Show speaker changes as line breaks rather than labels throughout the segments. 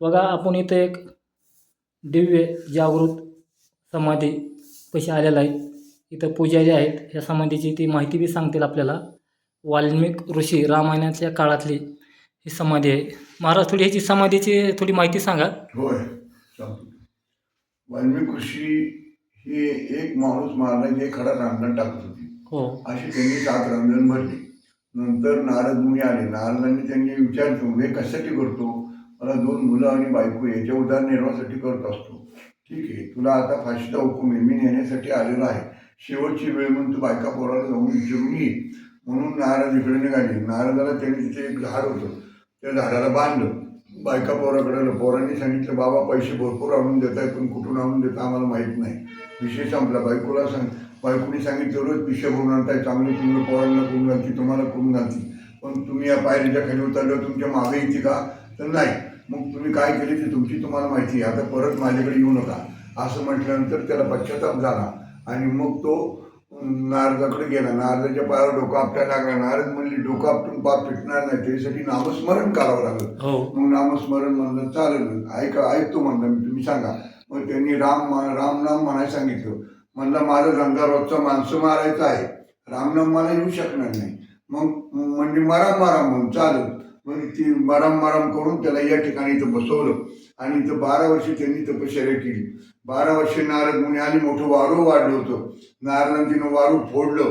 बघा आपण इथं एक दिव्य जागृत समाधी कशी आलेला आहे. इथं पुजारी आहेत. या समाधीची ती माहिती बी सांगतील आपल्याला. वाल्मिक ऋषी रामायणाच्या काळातली ही समाधी आहे. महाराज थोडी ह्याची समाधीची थोडी माहिती सांगा.
होय सांगतो. वाल्मिक ऋषी हे एक माणूस मारला जे खडा रांगण टाकत होती.
हो.
अशी त्यांनी सात रांगण भरली. नंतर नारद मुनी आले. नारदांनी त्यांनी विचारतो हे कशासाठी करतो मला दोन मुलं आणि बायको याच्या उदरनिर्वाहासाठी करत असतो. ठीक आहे तुला आता फाशीचा हुकूम आहे. मी नेण्यासाठी आलेला आहे. शेवटची वेळ म्हणून तू बायका पोराला जाऊन विचारून ये म्हणून नारद इकडे निघाली. नारदाला त्यांनी तिथे एक झाड होतं. त्या झाडाला बांधलं. बायका पोराकडे पोरांनी सांगितलं बाबा पैसे भरपूर आणून देत आहे पण कुठून आणून देता आम्हाला माहीत नाही. विषय संपला. बायकोला सांग बायकोनी सांगितलं रोज पिशे भरून आणताय. चांगलं तुम्ही पोरांना करून घालती? तुम्हाला करून घालती? पण तुम्ही या पायरीच्या खाली उतरल्यावर तुमच्या मागे येते का? तर नाही. तुम्ही काय केले ते तुमची तुम्हाला माहिती आहे. आता परत माझ्याकडे येऊ नका. असं म्हटल्यानंतर त्याला पश्चाताप झाला. आणि मग तो नारदाकडे गेला. नारदाच्या पायावर डोकं आपटायला लागला. नारद म्हणली डोकं आपटून पाप फिटणार नाही. त्याच्यासाठी नामस्मरण करावं लागलं.
हो.
मग नामस्मरण म्हणलं चालेल. ऐका ऐकतो म्हणलं मी. तुम्ही सांगा. मग त्यांनी राम राम नाम म्हणायला सांगितलं. म्हणलं माझं धंदा रोजचा माणसं मारायचा आहे. रामनाम मला येऊ शकणार नाही. मग म्हणजे मारा मारा. म्हणून चालेल. मग ती माराम माराम करून त्याला या ठिकाणी इथं बसवलं. आणि इथं बारा वर्षी त्यांनी तपश्चर्या केली. बारा वर्षे नारद मुनी आणि मोठं वारू वाढलं होतं. नारदांतीनं वारू फोडलं.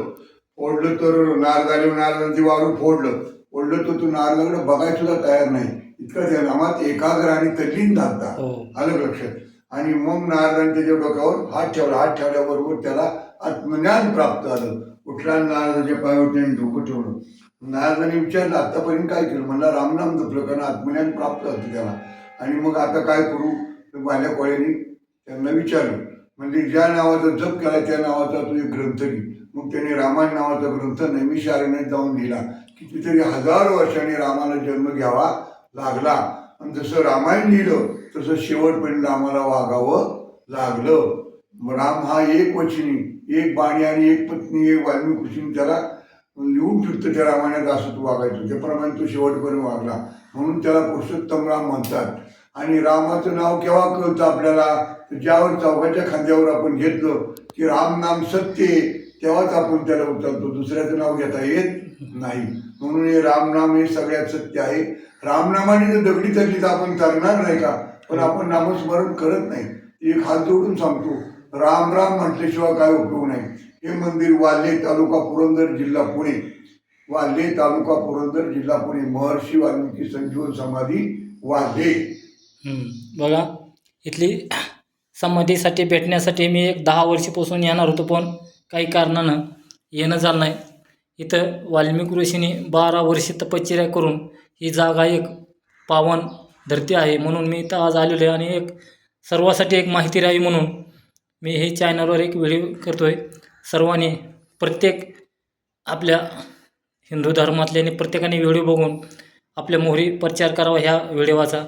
फोडलं तर नारदाने नारदांती वारू फोडलं. फोडलं तर तो नारदाकडे बघायला सुद्धा तयार नाही. इतका त्या नामात एकाग्र आणि तल्लीन झालता
हो.
आलं लक्षात. आणि मग नारदाने त्याच्या डोक्यावर हात ठेवला. हात ठेवल्याबरोबर त्याला आत्मज्ञान प्राप्त झालं कुठल्या नारदाच्या पायावर त्याने डोकं ठेवलं. नारदाने विचारलं आतापर्यंत काय केलं? म्हणला रामनाम जपलं कारण आत्मज्ञान प्राप्त झालं त्याला. आणि मग आता काय करू? तर कोळ्यांनी त्यांना विचारलं. म्हणजे ज्या नावाचा जप केला त्या नावाचा तो एक ग्रंथ लिही मग त्याने रामायण नावाचा ग्रंथ नैमिषारण्यात जाऊन लिहिला कितीतरी हजारो वर्षाने रामाला जन्म घ्यावा लागला. आणि जसं रामायण लिहिलं तसं शेवटपर्यंत रामाला वागावं लागलं. मग राम हा एक वचनी एक बाणी आणि एक पत्नी एक वाल्मिक त्याला लिहून ठेवतं त्या रामायणात असं तू वागायचं. त्याप्रमाणे तो शेवटपर्यंत वागला. म्हणून त्याला पुरुषोत्तम राम म्हणतात. आणि रामाचं नाव केव्हा कळतं आपल्याला? ज्यावर चौकाच्या खांद्यावर आपण घेतलं की राम नाम सत्य आहे, तेव्हाच आपण त्याला उचलतो. दुसऱ्याचं नाव घेता येत नाही. म्हणून हे रामनाम हे सगळ्यात सत्य आहे. रामनामाने जर दगडी चढली तर आपण तरणार नाही का? पण आपण नामस्मरण करत नाही. एक हात जोडून सांगतो राम राम म्हटल्याशिवाय काय उपयोग नाही. हे मंदिर वाल्हे तालुका पुरंदर जिल्हा पुणे. वाल्हे तालुका पुरंदर जिल्हा पुणे. महर्षी वाल्मिकी संजीवन समाधी वाल्हे.
बघा इथली समाधीसाठी भेटण्यासाठी मी एक दहा वर्षीपासून येणार होतो पण काही कारणानं येणं झालं नाही. इथं वाल्मिक ऋषीने बारा वर्षे तपश्चर्या करून ही जागा एक पावन धरती आहे म्हणून मी इथं आज आलेलो आहे आणि एक सर्वासाठी एक माहिती राहावी म्हणून मी हे चॅनलवर एक व्हिडिओ करतो आहे सर्वांनी प्रत्येक आपल्या हिंदू धर्मातल्याने प्रत्येकाने व्हिडिओ बघून आपल्या मोहरी प्रचार करावा ह्या व्हिडिओचा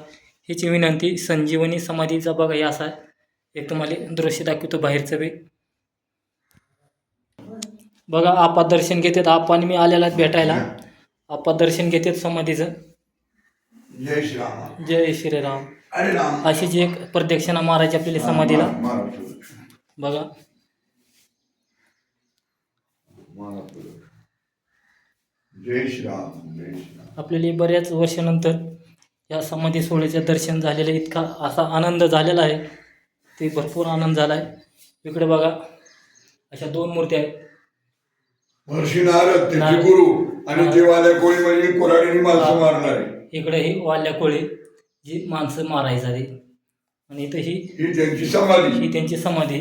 हीची विनंती संजीवनी समाधीचा बघा हे असा एक तुम्हाला दृश्य दाखवतो बाहेरचं बी. बघा आपा दर्शन घेतात आपण मी आलेला भेटायला. आपा दर्शन घेतात समाधीचं.
जय श्रीराम
जय श्रीराम अशीच एक प्रदक्षिणा मारायची आपल्याला समाधीला. बघा.
जय श्रीराम जय श्रीराम.
आपल्याला बऱ्याच वर्षानंतर या समाधी सोहळ्याचं दर्शन झालेलं. इतका असा आनंद झालेला आहे. ते भरपूर आनंद झाला आहे इकडे बघा अशा दोन मूर्त्या आहेत.
महर्षी नारद त्यांचे. गुरु आणि
नारद.
देवालय कोळी म्हणजे कोराडीने माणसं मारणारे.
इकडे ही वाल्या कोळी जी माणसं मारायचा ती आणि इथं ही
ही त्यांची समाधी.
ही त्यांची समाधी.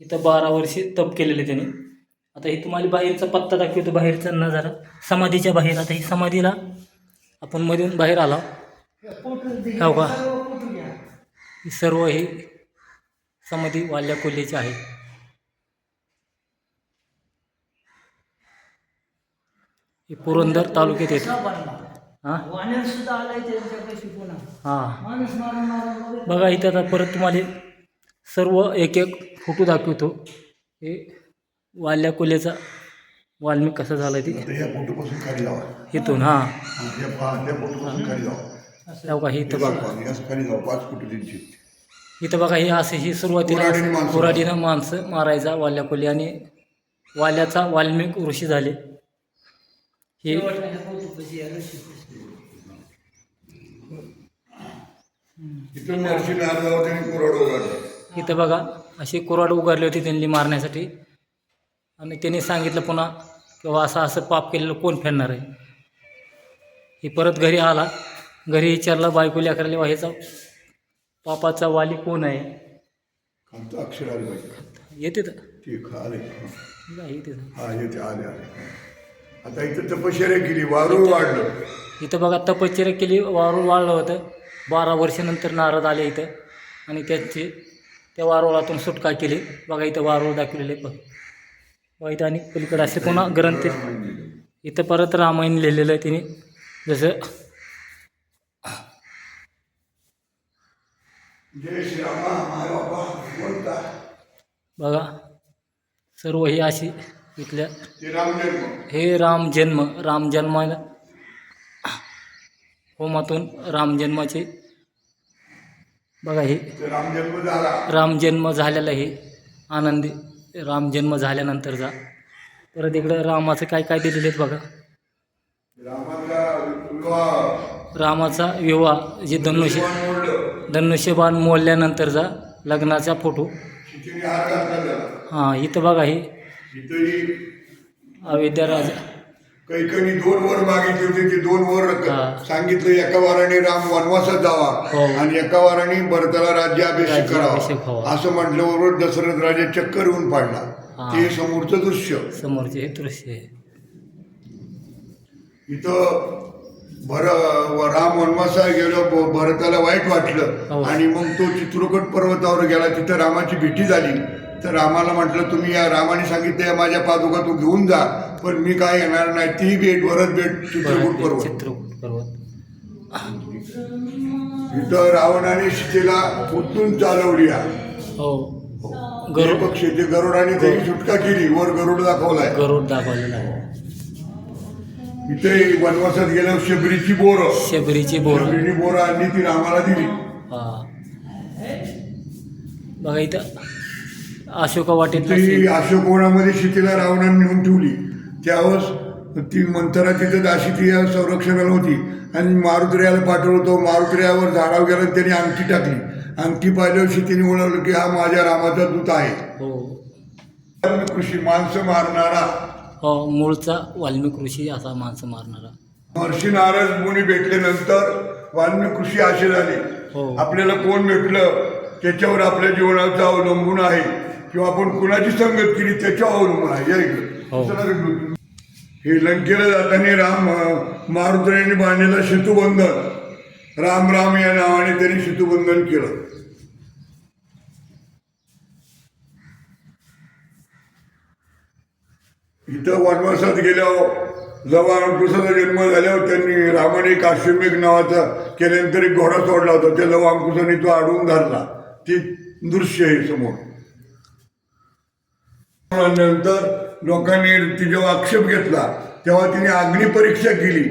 इथं बारा वर्षे तप केलेले त्यांनी. आता हे तुम्हाला बाहेरचा पत्ता दाखवतो बाहेरचा नजारा. समाधीच्या बाहेर. आता ही समाधीला आपण मधून बाहेर आला. हो का? सर्व हे समाधी वाल्या कोल्हेची आहे हे पुरंदर तालुक्यात येते. हां? हां. बघा इथं आता परत तुम्हाला सर्व एक एक फोटो दाखवतो. हे वाल्या कोल्याचा वाल्मिक कसा झाला ते?
आता या फोटोपासून खाली जावा.
इथून हां.
या पहा त्या फोटोपासून खाली जावा.
तेव्हा का इथं
बघ
बघा.
पाणी असं खाली जाऊ पाच फुट त्यांची
इथं बघा हे असे ही सुरुवातीला
कुऱ्हाडीने माणसं.
कुऱ्हाडीनं माणसं मारायचा वाल्या कोली आणि वाल्याचा वाल्मिक ऋषी झाले. हे
इथं नारदावर त्यांनी कुराड उघडला.
इथं बघा अशी कुऱ्हाड उगारली होती त्यांनी मारण्यासाठी. आणि त्यांनी सांगितलं पुन्हा किंवा असं असं पाप केलेलं कोण फेडणार आहे? ही परत घरी आला. घरी विचारलं बायको लेकराला व्हायचा पापाचा वाली कोण आहे?
अक्षर आले पाहिजे
येते तर.
ठीक आले.
नाही येते तर.
हा येते आले आले. आता इथं तपश्चर्या केली वारूळ वाढलं.
इथं बघा तपश्चर्या केली वारूळ वाढलं होतं. बारा वर्षानंतर नारद आले इथं. आणि त्यांची त्या वारुळातून सुटका केली. बघा इथं वारुळ दाखवलेले बघ. बघा आणि पलीकडे असे पुन्हा ग्रंथ इथं परत रामायण लिहिलेलं आहे तिने. जसं बघा सर्व ही अशी इथल्या हे राम जन्म राम जन्माला होमातून राम जन्माचे बघा हे. राम जन्म झालेला हे आनंदी. राम जन्म झाल्यानंतरचा परत इकडं रामाचं काय काय दिलेले आहेत बघा.
रामाचा विवाह
जे धनुष्य
धनुष्यबाण मोडल्यानंतर
धनुष्यबाण मोडल्यानंतरचा लग्नाचा फोटो. हां इथं बघा हे. अयोध्या राजा.
कैकनी दोन वर मागितली होती ती दोन वर
हा.
सांगितलं एका वाराने राम वनवासात जावा
हो.
आणि एका वाराने भरताला राज्याभिषेक
राज्याभिषेक
करावा. असं म्हटल्याबरोबर दशरथ राजा चक्कर येऊन पाडला
हा.
ते समोरचं दृश्य
समोरचे हे दृश्य
इथं भर राम वनवासात गेलो भरताला वाईट
हो.
वाटलं आणि मग तो चित्रकूट पर्वतावर गेला तिथं रामाची भेटी झाली तर रामाला म्हटलं तुम्ही या रामाने सांगितलं माझ्या पादुका तू घेऊन जा पण मी काय येणार नाही. ती भेट भरत भेट चित्रकूट पर्वत. इथं रावणाने सीतेला उतरून चालवली.
हो.
गरुड पक्षी ते गरुडाने त्याची सुटका केली वर गरुड दाखवलाय.
गरुड दाखवलेला
इथे वनवासात गेल्यावर शबरीची बोर.
शबरीची बोर.
शबरीची बोर आणली ती रामाला दिली.
बघा इथं अशोका वाटेत
ती अशोकवनामध्ये सीतेला रावणाने नेऊन ठेवली. त्यावेळेस ती मंथरा तिथं दाशी ती संरक्षणाला होती. आणि मारुत्र्याला पाठवलं. तो मारुत्र्यावर झाडावर गेला आणि त्याने अंगठी टाकली. अंगठी पाहिल्यावर सीतेने ओळखलं की हा माझ्या रामाचा दूत आहे.
हो.
कृषी माणसं मारणारा.
हो मूळचा वाल्मिक ऋषी असा माणसं मारणारा.
महर्षी नारद मुनी भेटल्यानंतर वाल्मिक कृषी असे झाले.
हो.
आपल्याला कोण भेटलं? त्याच्यावर आपल्या जीवनाचं अवलंबून आहे. किंवा आपण कुणाची संगत केली त्याच्यावर अवलंबून आहे या इकडे.
हो.
हे लंकेला जाताना राम मारुतीने बांधलेलं सेतुबंधन राम राम या नावाने त्यांनी सेतुबंधन केलं. इथं वनवासात गेल्यावर जेव्हा अंकुशाचा जन्म झाल्यावर त्यांनी रामाने काश्मीर नावाचा केल्यानंतर एक घोडा सोडला होता. त्या जेव्हा अंकुशाने तो अडवून धरला. ते दृश्य आहे समोर. नंतर लोकांनी तिच्यावर आक्षेप घेतला तेव्हा तिने अग्नी परीक्षा केली.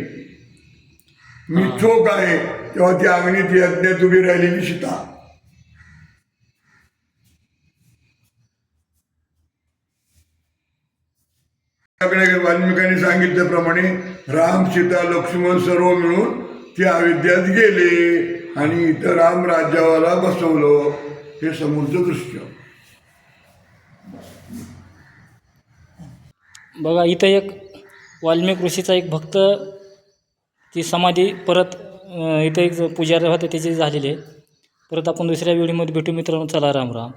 मी चोख आहे तेव्हा ती अग्नीत यज्ञात उभी राहिलेली सीता आपल्याकडे वाल्मिकांनी सांगितल्याप्रमाणे राम सीता लक्ष्मण सर्व मिळून ते अयोध्यात गेले आणि इथं राम राज्यावाला बसवलं. हे समोरचं दृश्य.
बघा इथं एक वाल्मिक ऋषीचा एक भक्त ती समाधी परत इथं एक पुजारी होते त्याची झालेली आहे. परत आपण दुसऱ्या व्हिडिओमध्ये भेटू मित्रांनो. चला राम राम.